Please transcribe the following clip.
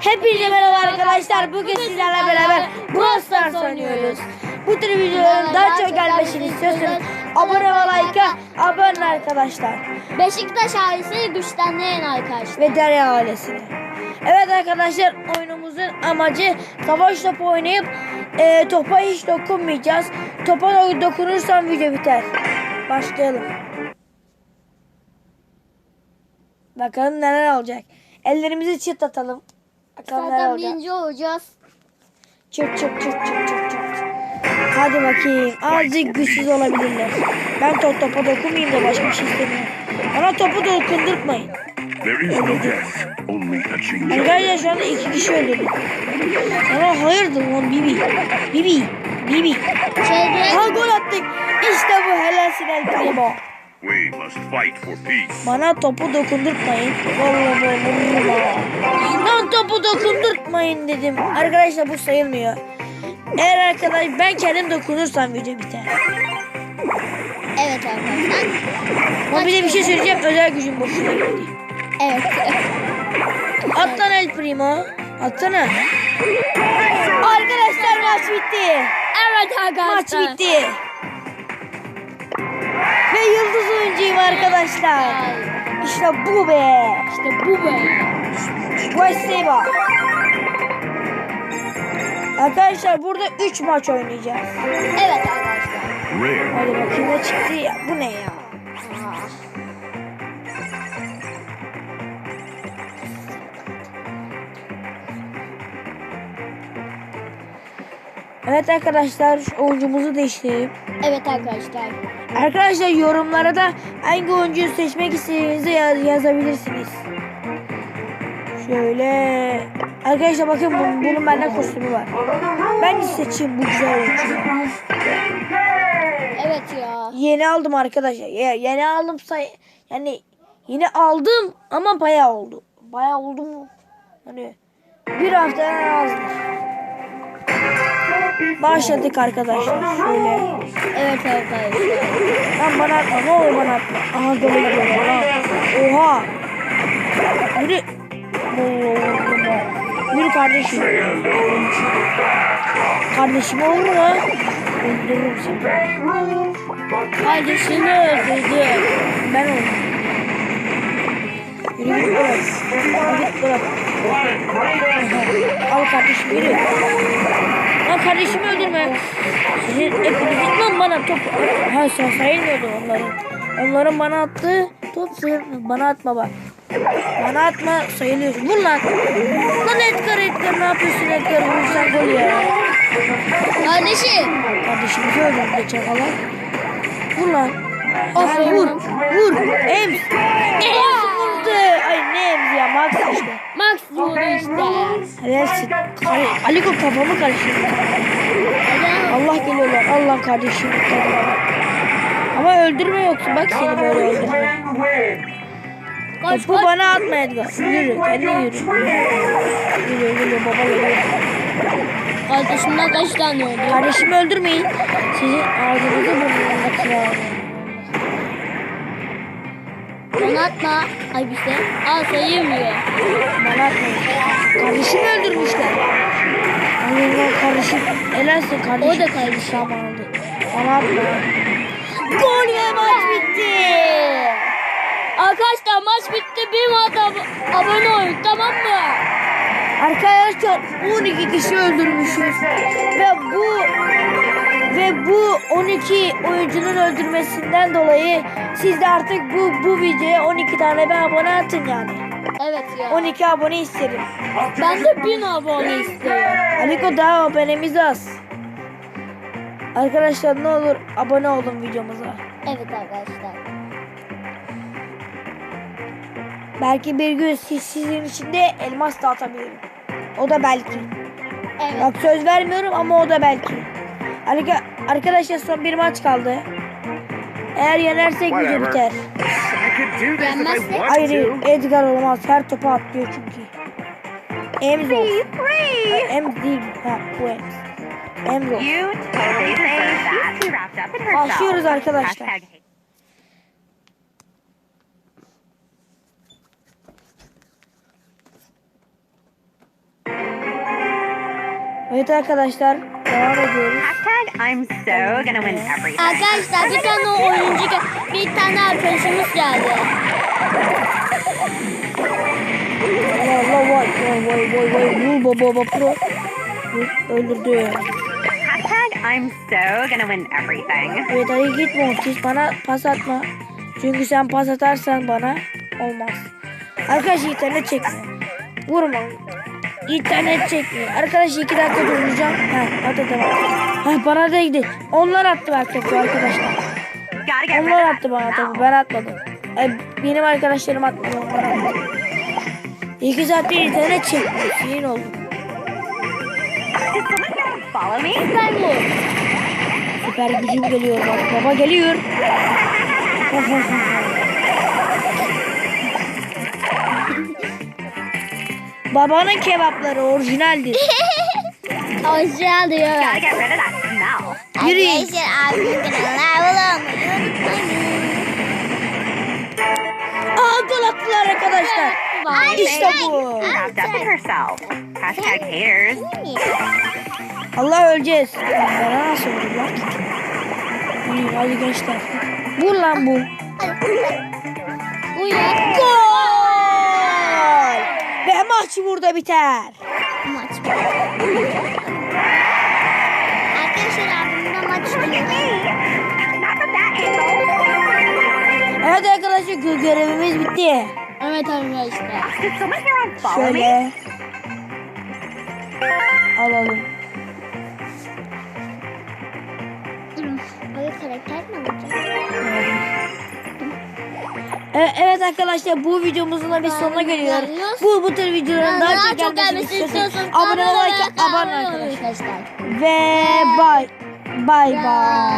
Hepinize merhaba arkadaşlar. Bugün sizlerle beraber Brawl Stars oynuyoruz. Bu tür videoların daha çok gelmesini istiyorsanız abone ve like'a abone arkadaşlar. Beşiktaş ailesi güçlendiren arkadaşlar. Ve Derya ailesini. Evet arkadaşlar oyunumuzun amacı savaş topu oynayıp e, topa hiç dokunmayacağız. Topa do- dokunursam video biter. Başlayalım. Bakalım neler olacak. Ellerimizi çıt atalım. Bakalım neler Zaten birinci olacağız. Çıt çıt çıt çıt çıt çıt. Hadi bakayım. Azıcık güçsüz olabilirler. Ben top topa dokunmayayım da başka bir şey istemiyorum. Bana topu dokundurtmayın. There is no death, only a change of Arkadaşlar şu anda iki kişi öldürdüm. Sana hayırdır lan Bibi. Bibi. Bibi. Şeyde Ha gol attık. İşte bu helalsin El Primo. We must fight for peace. Bana topu dokundurtmayın. Vallahi vallahi. Lan topu dokundurtmayın dedim. Arkadaşlar bu sayılmıyor. Eğer arkadaş ben kendim dokunursam video biter. evet arkadaşlar. Ama bir de bir şey söyleyeceğim. Özel gücüm boşuna gitti. Evet. At lan El Primo. Atsana. Arkadaşlar maç bitti. Evet Maç arkadaşlar. bitti. Arkadaşlar. İşte bu be. İşte bu be. Westeba. Arkadaşlar burada 3 maç oynayacağız. Evet arkadaşlar. Rare. Hadi bakayım ne çıktı ya. Bu ne ya? Evet arkadaşlar oyuncumuzu değiştirelim. Evet arkadaşlar. Arkadaşlar yorumlara da hangi oyuncuyu seçmek istediğinizi yaz- yazabilirsiniz. Şöyle. Arkadaşlar bakın bunun, bunun bende kostümü var. Ben seçeyim bu güzel oyuncuyu. Evet ya. Yeni aldım arkadaşlar. Ya, yeni aldım say yani yeni aldım ama bayağı oldu. Bayağı oldu mu? Hani bir haftadan azdır. Başladık arkadaşlar. Şöyle. Evet arkadaşlar. Lan bana atma. Ne olur bana atma. Aha gole gidiyor lan. Oha. Yürü. Yürü kardeşim. Kardeşim olur mu lan? Öldürürüm seni. Kardeşimi öldürdü. Ben oldum. Yürü git bırak. Git bırak. Al kardeşim yürü. Lan kardeşimi öldürme. Sizin hepinizin lan bana top. Ha sen sayılmıyordu onların. Onların bana attığı top sayılmıyor. Bana atma bak. Bana atma sayılıyorsun. Vur lan. Lan Edgar Edgar ne yapıyorsun Edgar? Vursan gol ya. Kardeşim. Kardeşimizi öldürdü çakalar. Vur lan. Aferin vur. Vur. Ems. Ems ne Ems ya Max işte. Max vurdu işte. Helalsin. Aliko kafamı karıştırdı. Allah geliyorlar. Allah kardeşim. Ama öldürme yoksa bak seni böyle öldürme. Koş Bu koş. bana atma Edgar. Yürü. Kendin yürü. Yürü yürü baba yürü. Kardeşimden kaç tane oldu? Kardeşimi öldürmeyin. Sizin ağzınızı burnunuza kırarım. Bana atma. Ay bir şey. Al sayılmıyor. Bana atmayın. Kardeşimi öldürmüşler. Allah kardeşim. Helalsin kardeşim. O da kardeşim. Aldı. Bana atma. Gol ve maç bitti. Arkadaşlar maç bitti. Bir maç ab- abone olun tamam mı? Arkadaşlar 12 kişi öldürmüşüz. Ve bu ve bu 12 oyuncunun öldürmesinden dolayı siz de artık bu bu videoya 12 tane bir abone atın yani. Evet ya. 12 abone isterim. Ben de 1000 abone istiyorum. Aliko daha abonemiz az. Arkadaşlar ne olur abone olun videomuza. Evet arkadaşlar. Belki bir gün siz, sizin için de elmas da atabilirim. O da belki. Evet. Bak söz vermiyorum ama o da belki. Arka- Arkadaşlar son bir maç kaldı. Eğer yenersek video biter. Yenmezsek? Hayır. Edgar olmaz. Her topa atlıyor çünkü. Ay, Ems değil. Ha bu Ems. Ems olsun. You Evet arkadaşlar devam ediyoruz. Hashtag I'm so gonna win everything. Arkadaşlar bir tane oyuncu bir tane arkadaşımız geldi. Allah Allah vay vay vay vay vay baba baba pro. Öldürdü. Hashtag I'm so gonna win everything. Evet hadi git Mortis bana pas atma. Çünkü sen pas atarsan bana olmaz. Arkadaş internet çekmiyor. Vurma. İnternet çekmiyor. Arkadaş iki dakika duracağım. Ha hadi devam. Ha bana değdi. Onlar attı bak topu arkadaşlar. Onlar attı bana topu. Ben atmadım. Ay, benim arkadaşlarım atmadı. Onlar attı. İki saattir internet çekmiyor. Sinir oldum. Süper gücüm geliyor bak. Baba geliyor. Babanın kebapları orijinaldir. Orijinal diyor. Gotta get rid of that smell. Yürüyün. Gol attılar arkadaşlar. İşte bu. Allah öleceğiz. Bana nasıl vurdu lan? İyi hadi gençler. Vur lan bu. Uyan. Maç burada biter. Maç. Arkadaşlar abimle maç. Evet arkadaşlar gö- görevimiz bitti. Evet arkadaşlar. Şöyle. Alalım. Durun. Öyle karakter mi olacak? E- Evet arkadaşlar bu videomuzun da bir sonuna geliyoruz. Bu bu tür videoların daha çok çok gelmesini istiyorsanız abone olmayı abone arkadaşlar. Ve bay bay bay.